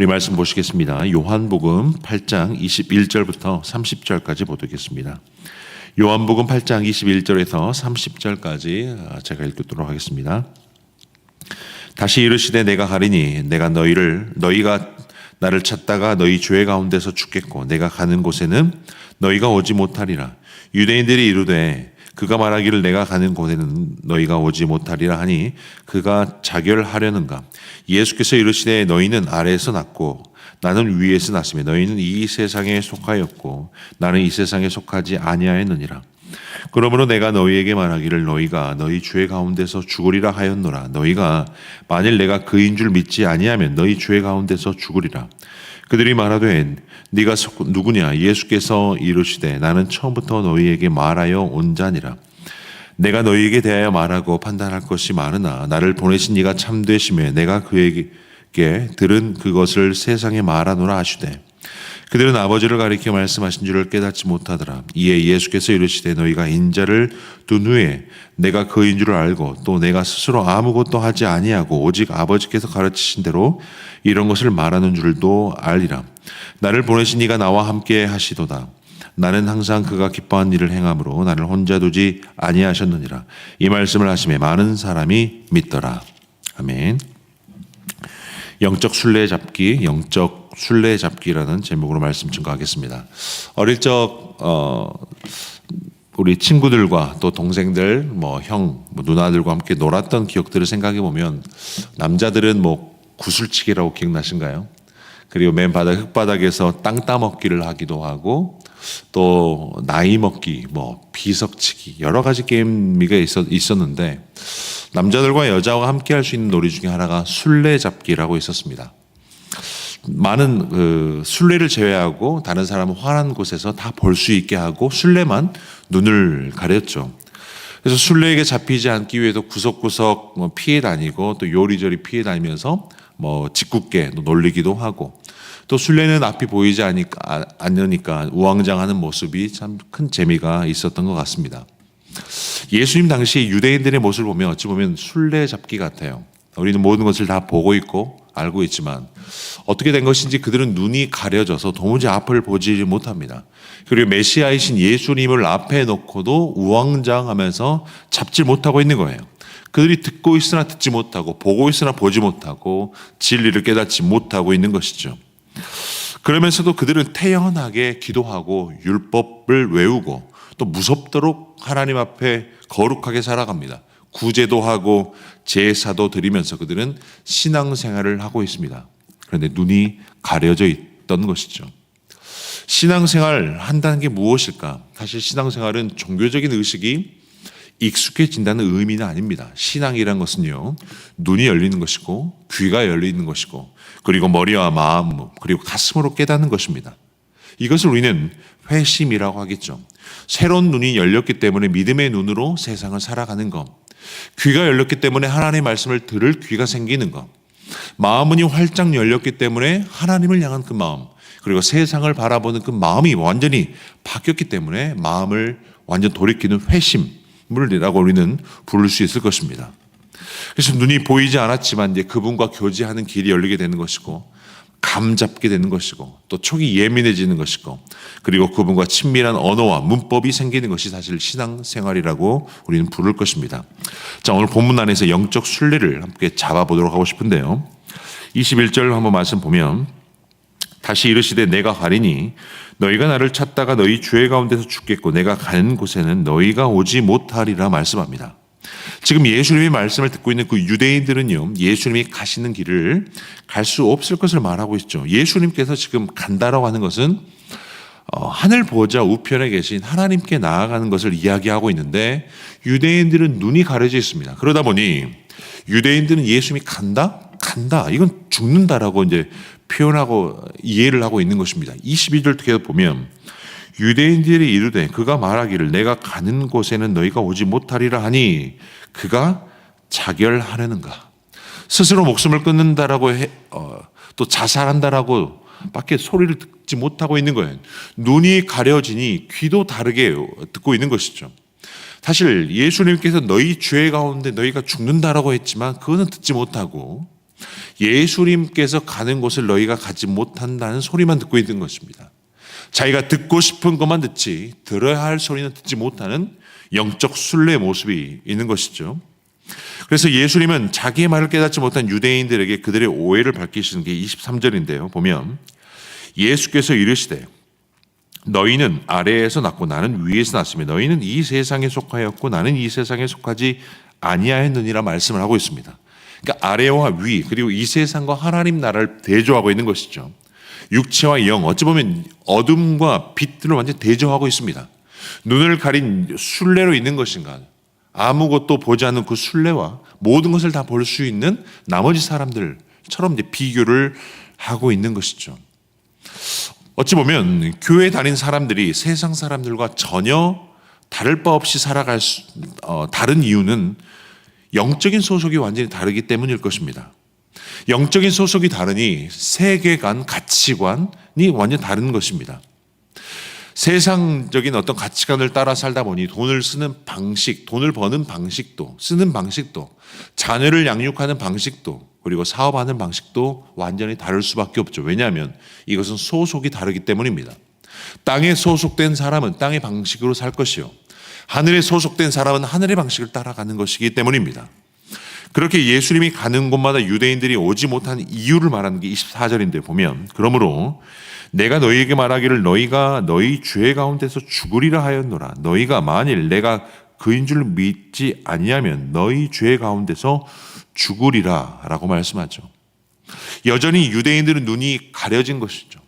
우리 말씀 보시겠습니다. 요한복음 8장 21절부터 30절까지 보겠습니다. 요한복음 8장 21절에서 30절까지 제가 읽도록 하겠습니다. 다시 이르시되 내가 가리니 내가 너희를 너희가 나를 찾다가 너희 죄 가운데서 죽겠고 내가 가는 곳에는 너희가 오지 못하리라 유대인들이 이르되 그가 말하기를 내가 가는 곳에는 너희가 오지 못하리라 하니 그가 자결하려는가? 예수께서 이르시되 너희는 아래에서 났고 나는 위에서 났으며 너희는 이 세상에 속하였고 나는 이 세상에 속하지 아니하였느니라. 그러므로 내가 너희에게 말하기를 너희가 너희 죄 가운데서 죽으리라 하였노라. 너희가 만일 내가 그인 줄 믿지 아니하면 너희 죄 가운데서 죽으리라 그들이 말하되 네가 누구냐? 예수께서 이르시되 나는 처음부터 너희에게 말하여 온 자니라. 내가 너희에게 대하여 말하고 판단할 것이 많으나 나를 보내신 이가 참되시며 내가 그에게 들은 그것을 세상에 말하노라 하시되 그들은 아버지를 가리켜 말씀하신 줄을 깨닫지 못하더라. 이에 예수께서 이르시되 너희가 인자를 둔 후에 내가 그인 줄을 알고 또 내가 스스로 아무것도 하지 아니하고 오직 아버지께서 가르치신 대로 이런 것을 말하는 줄도 알리라. 나를 보내신 이가 나와 함께 하시도다. 나는 항상 그가 기뻐한 일을 행함으로 나를 혼자 두지 아니하셨느니라. 이 말씀을 하심에 많은 사람이 믿더라. 아멘. 영적 순례 잡기, 영적 순례잡기라는 제목으로 말씀 증거하겠습니다. 어릴 적 어, 우리 친구들과 또 동생들, 뭐 형, 뭐 누나들과 함께 놀았던 기억들을 생각해 보면 남자들은 뭐 구슬치기라고 기억나신가요? 그리고 맨 바닥 흙바닥에서 땅 따먹기를 하기도 하고 또 나이 먹기, 뭐 비석치기 여러 가지 게임이 있었, 있었는데 남자들과 여자와 함께 할 수 있는 놀이 중에 하나가 술래 잡기라고 있었습니다. 많은 그 술래를 제외하고 다른 사람은 환한 곳에서 다 볼 수 있게 하고 술래만 눈을 가렸죠. 그래서 술래에게 잡히지 않기 위해서 구석구석 뭐 피해 다니고 또 요리조리 피해 다니면서 뭐 짓궂게 놀리기도 하고 또 술래는 앞이 보이지 않으니까, 않으니까 우왕장하는 모습이 참 큰 재미가 있었던 것 같습니다. 예수님 당시 유대인들의 모습을 보면 어찌 보면 술래잡기 같아요. 우리는 모든 것을 다 보고 있고 알고 있지만 어떻게 된 것인지 그들은 눈이 가려져서 도무지 앞을 보지 못합니다. 그리고 메시아이신 예수님을 앞에 놓고도 우왕장하면서 잡지 못하고 있는 거예요. 그들이 듣고 있으나 듣지 못하고 보고 있으나 보지 못하고 진리를 깨닫지 못하고 있는 것이죠. 그러면서도 그들은 태연하게 기도하고 율법을 외우고 또 무섭도록 하나님 앞에 거룩하게 살아갑니다. 구제도 하고 제사도 드리면서 그들은 신앙생활을 하고 있습니다. 그런데 눈이 가려져 있던 것이죠. 신앙생활 한다는 게 무엇일까? 사실 신앙생활은 종교적인 의식이 익숙해진다는 의미는 아닙니다. 신앙이란 것은요, 눈이 열리는 것이고, 귀가 열리는 것이고, 그리고 머리와 마음, 그리고 가슴으로 깨닫는 것입니다. 이것을 우리는 회심이라고 하겠죠. 새로운 눈이 열렸기 때문에 믿음의 눈으로 세상을 살아가는 것. 귀가 열렸기 때문에 하나님의 말씀을 들을 귀가 생기는 것. 마음문이 활짝 열렸기 때문에 하나님을 향한 그 마음, 그리고 세상을 바라보는 그 마음이 완전히 바뀌었기 때문에 마음을 완전 돌이키는 회심물이라고 우리는 부를 수 있을 것입니다. 그래서 눈이 보이지 않았지만 이제 그분과 교제하는 길이 열리게 되는 것이고 감 잡게 되는 것이고 또 촉이 예민해지는 것이고 그리고 그분과 친밀한 언어와 문법이 생기는 것이 사실 신앙생활이라고 우리는 부를 것입니다. 자 오늘 본문 안에서 영적 순례를 함께 잡아보도록 하고 싶은데요. 21절 한번 말씀 보면 다시 이르시되 내가 가리니 너희가 나를 찾다가 너희 죄 가운데서 죽겠고 내가 가는 곳에는 너희가 오지 못하리라 말씀합니다. 지금 예수님의 말씀을 듣고 있는 그 유대인들은요, 예수님이 가시는 길을 갈 수 없을 것을 말하고 있죠. 예수님께서 지금 간다라고 하는 것은 어, 하늘 보좌 우편에 계신 하나님께 나아가는 것을 이야기하고 있는데 유대인들은 눈이 가려져 있습니다. 그러다 보니 유대인들은 예수님이 간다? 간다. 이건 죽는다라고 이제 표현하고 이해를 하고 있는 것입니다. 22절 계속 보면 유대인들이 이르되 그가 말하기를 내가 가는 곳에는 너희가 오지 못하리라 하니 그가 자결하려는가 스스로 목숨을 끊는다라고 해, 어, 또 자살한다라고 밖에 소리를 듣지 못하고 있는 거예요. 눈이 가려지니 귀도 다르게 듣고 있는 것이죠. 사실 예수님께서 너희 죄 가운데 너희가 죽는다라고 했지만 그거는 듣지 못하고 예수님께서 가는 곳을 너희가 가지 못한다는 소리만 듣고 있는 것입니다. 자기가 듣고 싶은 것만 듣지 들어야 할 소리는 듣지 못하는 영적 순례의 모습이 있는 것이죠. 그래서 예수님은 자기의 말을 깨닫지 못한 유대인들에게 그들의 오해를 밝히시는 게 23절인데요. 보면 예수께서 이르시되 너희는 아래에서 났고 나는 위에서 났으며 너희는 이 세상에 속하였고 나는 이 세상에 속하지 아니하였느니라 말씀을 하고 있습니다. 그러니까 아래와 위 그리고 이 세상과 하나님 나라를 대조하고 있는 것이죠. 육체와 영 어찌 보면 어둠과 빛들을 완전 대조하고 있습니다. 눈을 가린 순례로 있는 것인가 아무것도 보지 않는 그 순례와 모든 것을 다 볼 수 있는 나머지 사람들처럼 이제 비교를 하고 있는 것이죠. 어찌 보면 교회 다닌 사람들이 세상 사람들과 전혀 다를 바 없이 살아갈 수, 어, 다른 이유는 영적인 소속이 완전히 다르기 때문일 것입니다. 영적인 소속이 다르니 세계관, 가치관이 완전 다른 것입니다. 세상적인 어떤 가치관을 따라 살다 보니 돈을 쓰는 방식, 돈을 버는 방식도, 쓰는 방식도, 자녀를 양육하는 방식도, 그리고 사업하는 방식도 완전히 다를 수밖에 없죠. 왜냐하면 이것은 소속이 다르기 때문입니다. 땅에 소속된 사람은 땅의 방식으로 살 것이요. 하늘에 소속된 사람은 하늘의 방식을 따라가는 것이기 때문입니다. 그렇게 예수님이 가는 곳마다 유대인들이 오지 못한 이유를 말하는 게 24절인데 보면 그러므로 내가 너희에게 말하기를 너희가 너희 죄 가운데서 죽으리라 하였노라 너희가 만일 내가 그인 줄 믿지 아니하면 너희 죄 가운데서 죽으리라라고 말씀하죠. 여전히 유대인들은 눈이 가려진 것이죠.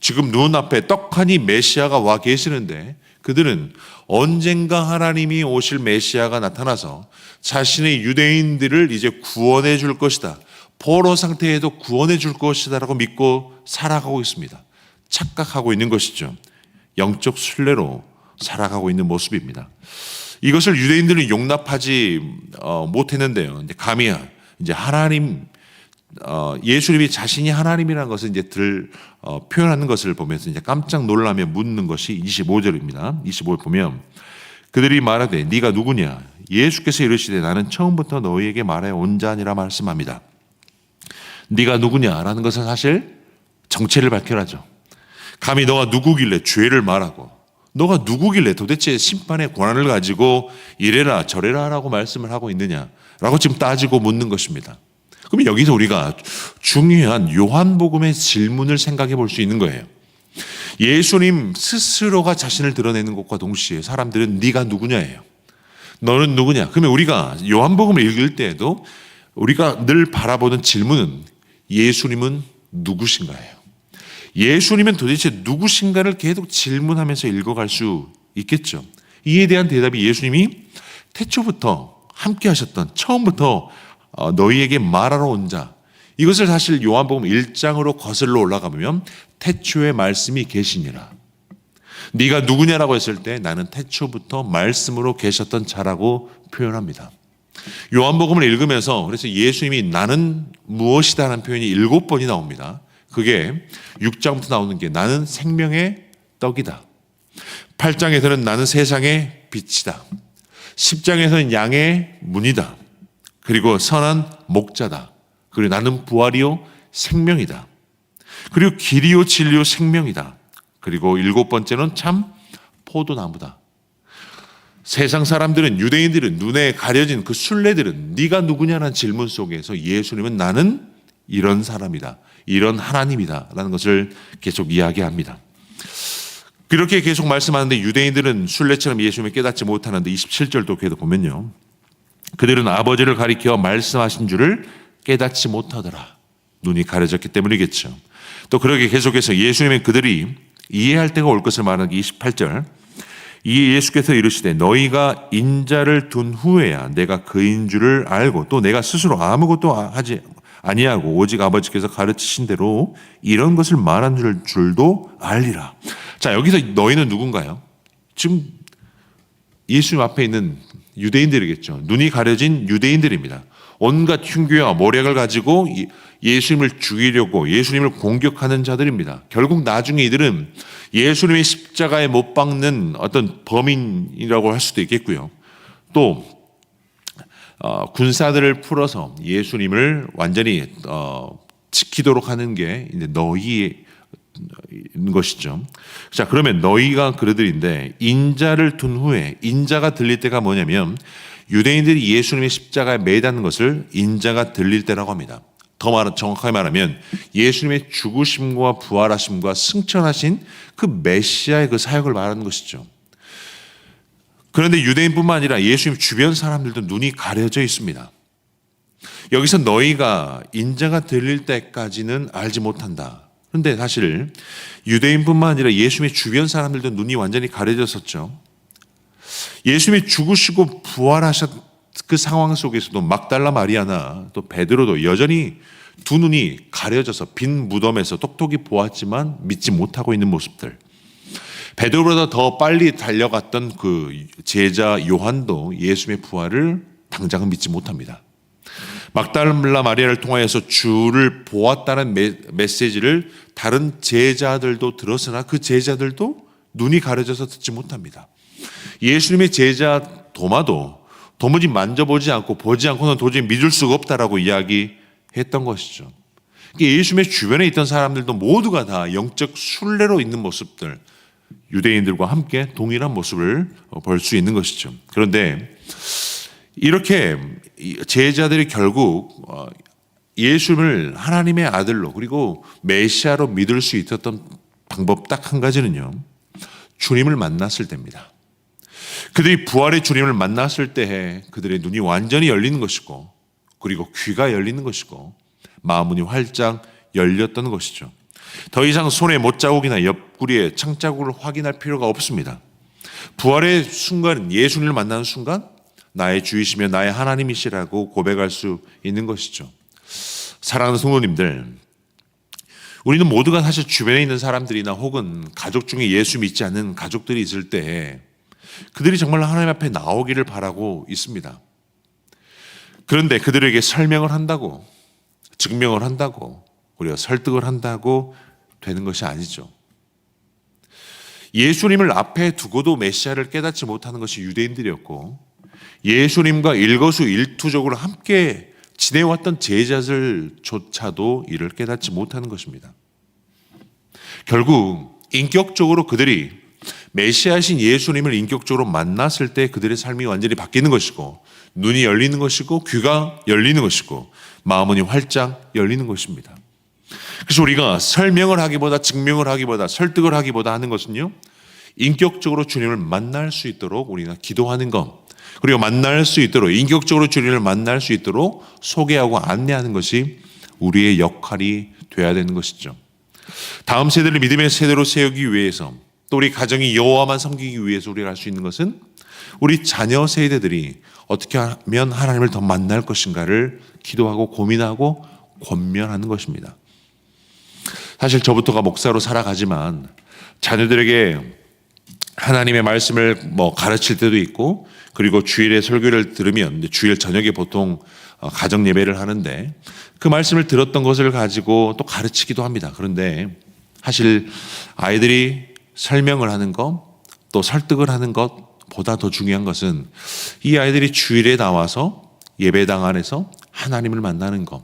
지금 눈앞에 떡하니 메시아가 와 계시는데 그들은 언젠가 하나님이 오실 메시아가 나타나서 자신의 유대인들을 이제 구원해 줄 것이다. 포로 상태에도 구원해 줄 것이다라고 믿고 살아가고 있습니다. 착각하고 있는 것이죠. 영적 순례로 살아가고 있는 모습입니다. 이것을 유대인들은 용납하지 어, 못했는데요. 감히 이제 하나님 어, 예수님이 자신이 하나님이라는 것을 이제 들 어, 표현하는 것을 보면서 이제 깜짝 놀라며 묻는 것이 25절입니다. 25절 보면 그들이 말하되 네가 누구냐? 예수께서 이르시되 나는 처음부터 너희에게 말해 온 자니라 말씀합니다. 네가 누구냐라는 것은 사실 정체를 밝혀라죠. 감히 너가 누구길래 죄를 말하고 너가 누구길래 도대체 심판의 권한을 가지고 이래라 저래라 라고 말씀을 하고 있느냐라고 지금 따지고 묻는 것입니다. 그럼 여기서 우리가 중요한 요한복음의 질문을 생각해 볼 수 있는 거예요. 예수님 스스로가 자신을 드러내는 것과 동시에 사람들은 네가 누구냐예요. 너는 누구냐? 그러면 우리가 요한복음을 읽을 때에도 우리가 늘 바라보는 질문은 예수님은 누구신가예요. 예수님은 도대체 누구신가를 계속 질문하면서 읽어갈 수 있겠죠. 이에 대한 대답이 예수님이 태초부터 함께 하셨던 처음부터 어, 너희에게 말하러 온 자. 이것을 사실 요한복음 1장으로 거슬러 올라가 보면 태초에 말씀이 계시니라. 네가 누구냐라고 했을 때 나는 태초부터 말씀으로 계셨던 자라고 표현합니다. 요한복음을 읽으면서 그래서 예수님이 나는 무엇이다라는 표현이 일곱 번이 나옵니다. 그게 6장부터 나오는 게 나는 생명의 떡이다. 8장에서는 나는 세상의 빛이다. 10장에서는 양의 문이다. 그리고 선한 목자다. 그리고 나는 부활이요 생명이다. 그리고 길이요 진리요 생명이다. 그리고 일곱 번째는 참 포도나무다. 세상 사람들은 유대인들은 눈에 가려진 그 순례들은 네가 누구냐는 질문 속에서 예수님은 나는 이런 사람이다. 이런 하나님이다라는 것을 계속 이야기합니다. 그렇게 계속 말씀하는데 유대인들은 순례처럼 예수님을 깨닫지 못하는데 27절도 계속 보면요. 그들은 아버지를 가리켜 말씀하신 줄을 깨닫지 못하더라. 눈이 가려졌기 때문이겠죠. 또 그렇게 계속해서 예수님은 그들이 이해할 때가 올 것을 말하는 28절. 이 예수께서 이르시되 너희가 인자를 둔 후에야 내가 그인 줄을 알고 또 내가 스스로 아무것도 하지 아니하고 오직 아버지께서 가르치신 대로 이런 것을 말한 줄 줄도 알리라. 자, 여기서 너희는 누군가요? 지금 예수님 앞에 있는 유대인들이겠죠. 눈이 가려진 유대인들입니다. 온갖 흉기와 모략을 가지고 예수님을 죽이려고 예수님을 공격하는 자들입니다. 결국 나중에 이들은 예수님의 십자가에 못 박는 어떤 범인이라고 할 수도 있겠고요. 또 어, 군사들을 풀어서 예수님을 완전히 어, 지키도록 하는 게 이제 너희의 것이죠. 자, 그러면 너희가 그러들인데 인자를 둔 후에 인자가 들릴 때가 뭐냐면 유대인들이 예수님의 십자가에 매다는 것을 인자가 들릴 때라고 합니다. 더 말, 정확하게 말하면 예수님의 죽으심과 부활하심과 승천하신 그 메시아의 그 사역을 말하는 것이죠. 그런데 유대인뿐만 아니라 예수님 주변 사람들도 눈이 가려져 있습니다. 여기서 너희가 인자가 들릴 때까지는 알지 못한다. 그런데 사실 유대인뿐만 아니라 예수님의 주변 사람들도 눈이 완전히 가려졌었죠. 예수님이 죽으시고 부활하셨 그 상황 속에서도 막달라 마리아나 또 베드로도 여전히 두 눈이 가려져서 빈 무덤에서 똑똑히 보았지만 믿지 못하고 있는 모습들. 베드로보다 더 빨리 달려갔던 그 제자 요한도 예수님의 부활을 당장은 믿지 못합니다. 막달라 마리아를 통하여서 주를 보았다는 메, 메시지를 다른 제자들도 들었으나 그 제자들도 눈이 가려져서 듣지 못합니다. 예수님의 제자 도마도 도무지 만져보지 않고 보지 않고는 도저히 믿을 수가 없다라고 이야기했던 것이죠. 예수님의 주변에 있던 사람들도 모두가 다 영적 순례로 있는 모습들, 유대인들과 함께 동일한 모습을 볼 수 있는 것이죠. 그런데 이렇게 제자들이 결국 어, 예수님을 하나님의 아들로 그리고 메시아로 믿을 수 있었던 방법 딱 한 가지는요. 주님을 만났을 때입니다. 그들이 부활의 주님을 만났을 때에 그들의 눈이 완전히 열리는 것이고 그리고 귀가 열리는 것이고 마음문이 활짝 열렸던 것이죠. 더 이상 손에 못자국이나 옆구리에 창자국을 확인할 필요가 없습니다. 부활의 순간 예수님을 만나는 순간 나의 주이시며 나의 하나님이시라고 고백할 수 있는 것이죠. 사랑하는 성도님들, 우리는 모두가 사실 주변에 있는 사람들이나 혹은 가족 중에 예수 믿지 않는 가족들이 있을 때 그들이 정말 하나님 앞에 나오기를 바라고 있습니다. 그런데 그들에게 설명을 한다고, 증명을 한다고, 우리가 설득을 한다고 되는 것이 아니죠. 예수님을 앞에 두고도 메시아를 깨닫지 못하는 것이 유대인들이었고, 예수님과 일거수일투족으로 함께 지내왔던 제자들조차도 이를 깨닫지 못하는 것입니다. 결국 인격적으로 그들이 메시아신 예수님을 인격적으로 만났을 때 그들의 삶이 완전히 바뀌는 것이고 눈이 열리는 것이고 귀가 열리는 것이고 마음은 활짝 열리는 것입니다. 그래서 우리가 설명을 하기보다 증명을 하기보다 설득을 하기보다 하는 것은요. 인격적으로 주님을 만날 수 있도록 우리가 기도하는 것 그리고 만날 수 있도록 인격적으로 주님을 만날 수 있도록 소개하고 안내하는 것이 우리의 역할이 되어야 되는 것이죠. 다음 세대를 믿음의 세대로 세우기 위해서 또 우리 가정이 여호와만 섬기기 위해서 우리가 할 수 있는 것은 우리 자녀 세대들이 어떻게 하면 하나님을 더 만날 것인가를 기도하고 고민하고 권면하는 것입니다. 사실 저부터가 목사로 살아가지만 자녀들에게 하나님의 말씀을 뭐 가르칠 때도 있고 그리고 주일에 설교를 들으면 주일 저녁에 보통 어, 가정 예배를 하는데 그 말씀을 들었던 것을 가지고 또 가르치기도 합니다. 그런데 사실 아이들이 설명을 하는 것 또 설득을 하는 것보다 더 중요한 것은 이 아이들이 주일에 나와서 예배당 안에서 하나님을 만나는 것.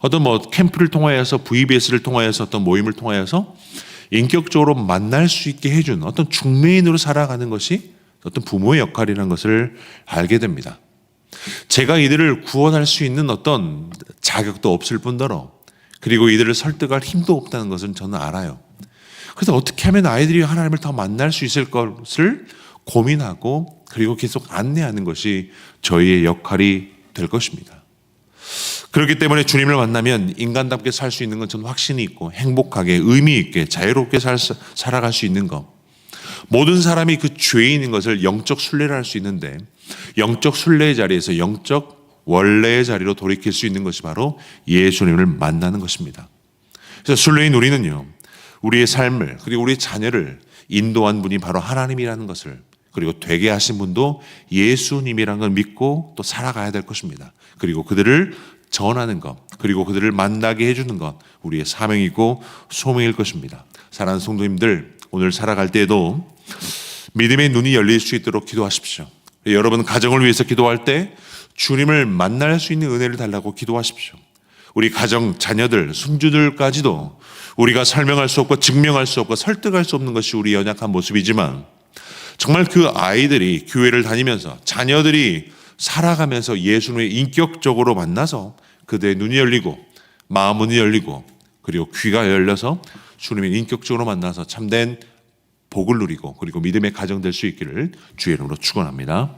어떤 뭐 캠프를 통하여서 VBS를 통하여서 어떤 모임을 통하여서 인격적으로 만날 수 있게 해준 어떤 중매인으로 살아가는 것이 어떤 부모의 역할이라는 것을 알게 됩니다. 제가 이들을 구원할 수 있는 어떤 자격도 없을 뿐더러 그리고 이들을 설득할 힘도 없다는 것은 저는 알아요. 그래서 어떻게 하면 아이들이 하나님을 더 만날 수 있을 것을 고민하고 그리고 계속 안내하는 것이 저희의 역할이 될 것입니다. 그렇기 때문에 주님을 만나면 인간답게 살 수 있는 건 저는 확신이 있고 행복하게 의미 있게 자유롭게 살, 살아갈 수 있는 것. 모든 사람이 그 죄인인 것을 영적 순례를 할 수 있는데 영적 순례의 자리에서 영적 원래의 자리로 돌이킬 수 있는 것이 바로 예수님을 만나는 것입니다. 그래서 순례인 우리는요. 우리의 삶을 그리고 우리의 자녀를 인도한 분이 바로 하나님이라는 것을 그리고 되게 하신 분도 예수님이라는 걸 믿고 또 살아가야 될 것입니다. 그리고 그들을 전하는 것, 그리고 그들을 만나게 해주는 것, 우리의 사명이고 소명일 것입니다. 사랑하는 성도님들, 오늘 살아갈 때에도 믿음의 눈이 열릴 수 있도록 기도하십시오. 여러분 가정을 위해서 기도할 때 주님을 만날 수 있는 은혜를 달라고 기도하십시오. 우리 가정 자녀들 손주들까지도 우리가 설명할 수 없고 증명할 수 없고 설득할 수 없는 것이 우리 연약한 모습이지만 정말 그 아이들이 교회를 다니면서 자녀들이 살아가면서 예수님을 인격적으로 만나서 그들의 눈이 열리고 마음 문이 열리고 그리고 귀가 열려서 주님을 인격적으로 만나서 참된 복을 누리고 그리고 믿음의 가정 될 수 있기를 주의 이름으로 축원합니다.